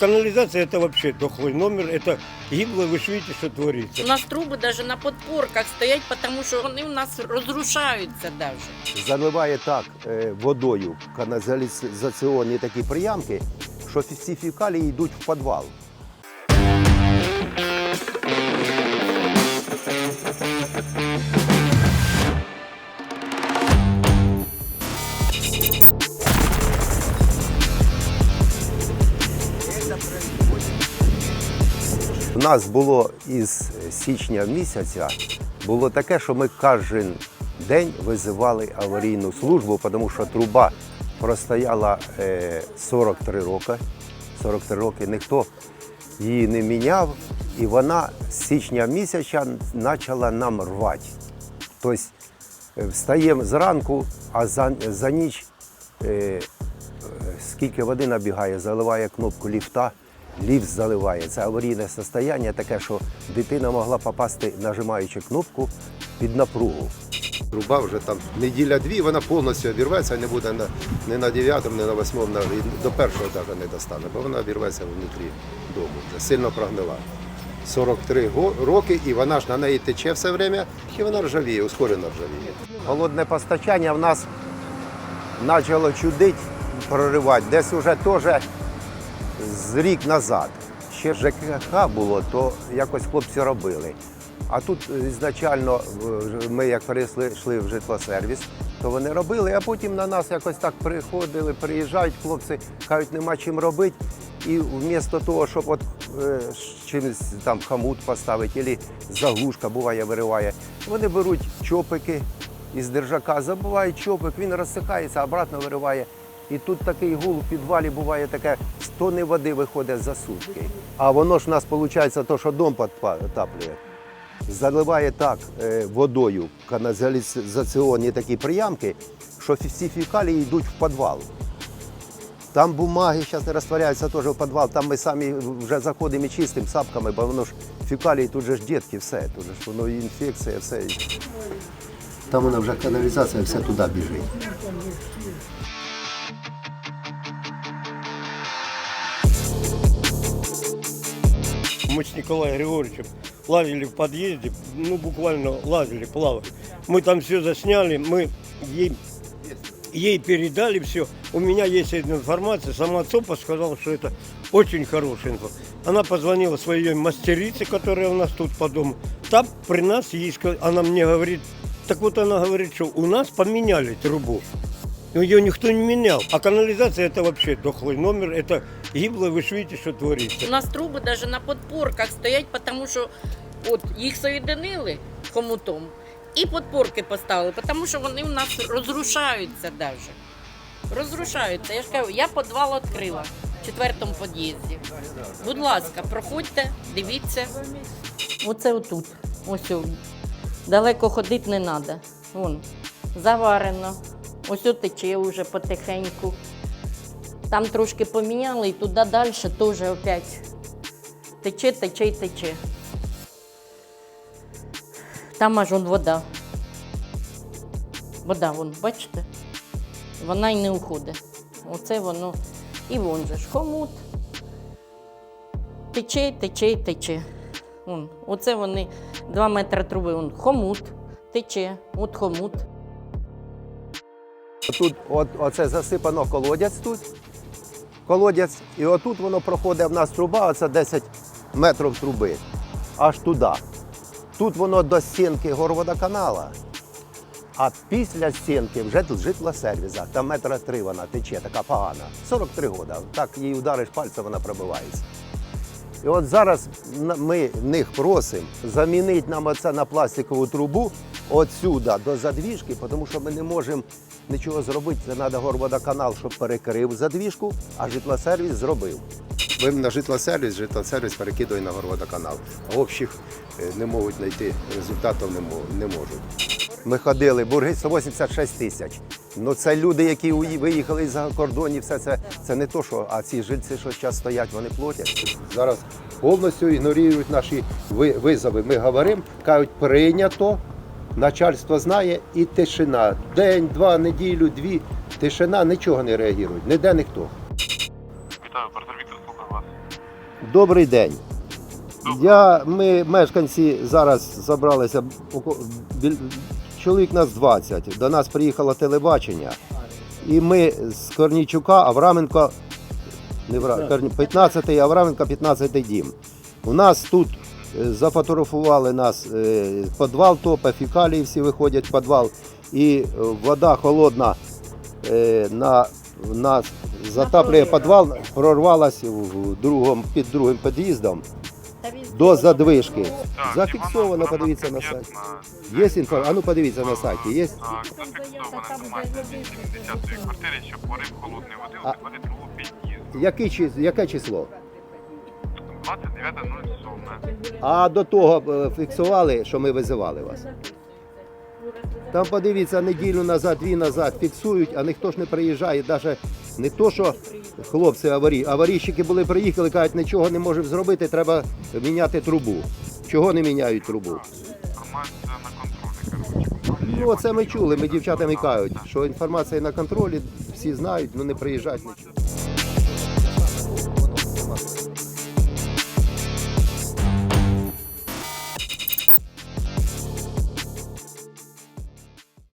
Канализация это вообще дохлый номер, это гибло, вы ж видите, что творится. У нас труби навіть на підпорках стоять, тому що вони у нас розрушаються навіть. заливає так е, водою каналізаційні такі приямки, що ці фекалії йдуть в підвал. У нас було із січня місяця було таке, що ми кожен день визивали аварійну службу, тому що труба простояла е, 43 роки. 43 роки ніхто її не міняв, і вона з січня місяця почала нам рвати. Тобто е, встаємо зранку, а за, за ніч е, е, скільки води набігає, заливає кнопку ліфта, ліфт заливає. Це аварійне состояння таке, що дитина могла попасти, нажимаючи кнопку під напругу. Труба вже там неділя-дві, вона повністю обірветься, не буде на, не на 9, не на 8, на, до першого навіть не достане, бо вона обірветься внутрі дому, вже сильно прогнила. 43 го- роки, і вона ж на неї тече все время, і вона ржавіє, ускорено ржавіє. Холодне постачання в нас почало чудить, проривати. Десь вже теж з рік назад. Ще ЖКХ було, то якось хлопці робили. А тут ізначально е, ми як перейшли в житлосервіс, то вони робили, а потім на нас якось так приходили, приїжджають хлопці, кажуть, нема чим робити. І вмісто того, щоб от е, чимось там хамут поставити, або заглушка буває, вириває, вони беруть чопики із держака, забувають чопик, він розсихається, обратно вириває. І тут такий гул в підвалі буває таке, 100 тонни води виходить за сутки. А воно ж у нас виходить, то, що дом підтаплює. Заливає так е, водою каналізаційні такі приямки, що всі фекалії йдуть в підвал. Там бумаги зараз не розтворяються теж в підвал. Там ми самі вже заходимо і чистимо сапками, бо воно ж фекалії, тут же ж дітки, все, тут же ж воно інфекція, все. Там вона вже каналізація, все туди біжить. Мы с Николаем Григорьевичем лазили в подъезде, ну буквально лазили, плавали. Мы там все засняли, мы ей, ей передали все. У меня есть эта информация, сама ЦОПа сказала, что это очень хорошая инфа. Она позвонила своей мастерице, которая у нас тут по дому. Там при нас ска- она мне говорит, так вот она говорит, что у нас поменяли трубу. Но ее никто не менял. А канализация это вообще дохлый номер, это гибло, вы ж видите, что творится. У нас труби навіть на підпорках стоять, тому що от їх соєдинили хомутом і підпорки поставили, тому що вони у нас розрушаються навіть. Розрушаються. Я ж кажу, я підвал відкрила в четвертому під'їзді. Будь ласка, проходьте, дивіться. Оце отут. Ось о. далеко ходити не треба. Вон, заварено. Ось тече вже потихеньку. Там трошки поміняли і туди далі теж опять тече, тече і тече. Там аж вон вода. Вода, вон, бачите? Вона й не уходить. Оце воно. І вон же ж хомут. Тече, тече, тече. Вон. Оце вони два метри труби. Вон, хомут, тече, от хомут. Тут от, оце засипано колодязь тут. Колодязь, і отут воно проходить в нас труба, оце 10 метрів труби. Аж туди. Тут воно до стінки горводоканала. А після стінки вже тут житлосервіза. Там метра три вона тече, така погана. 43 роки. Так її удариш пальцем, вона пробивається. І от зараз ми в них просимо замінити нам оце на пластикову трубу отсюда до задвіжки, тому що ми не можемо нічого зробити. Це треба горводоканал, щоб перекрив задвіжку, а житлосервіс зробив. Ви на житлосервіс, житлосервіс перекидує на горводоканал. А общих е, не можуть знайти результатів не, не можуть. Ми ходили, борги 186 тисяч. Ну це люди, які виїхали за кордонів, все це, це не то, що, а ці жильці, що зараз стоять, вони платять. Зараз повністю ігнорують наші ви- визови. Ми говоримо, кажуть, прийнято, начальство знає і тишина. День, два, неділю, дві. Тишина, нічого не реагують, ніде ніхто. Вітаю, оператор Віктор слухаю вас. Добрий день. Я, ми, мешканці, зараз забралися, чоловік нас 20. До нас приїхало телебачення. І ми з Корнійчука, Авраменко, не Вра, 15-й, Авраменко, 15-й дім. У нас тут зафотографували нас е, підвал топа, фекалії всі виходять в підвал. І е, вода холодна е, на, на затаплює підвал, прорвалась в другому, під другим під'їздом до задвижки. Зафіксовано, подивіться на сайті. Є інформація? А ну подивіться на сайті. Є? Так, зафіксована інформація з 80-ї квартири, що порив холодної води А- у підвалі другого під'їзду. Яке число? 29.07. А до того е, фіксували, що ми визивали вас. Там подивіться, неділю назад, дві назад фіксують, а ніхто ж не приїжджає. Навіть не то, що хлопці аварій. Аварійщики були приїхали, кажуть, нічого не можемо зробити, треба міняти трубу. Чого не міняють трубу? Інформація на контролі. Ну, це ми чули, ми дівчатам кажуть, що інформація на контролі, всі знають, ну не приїжджають нічого.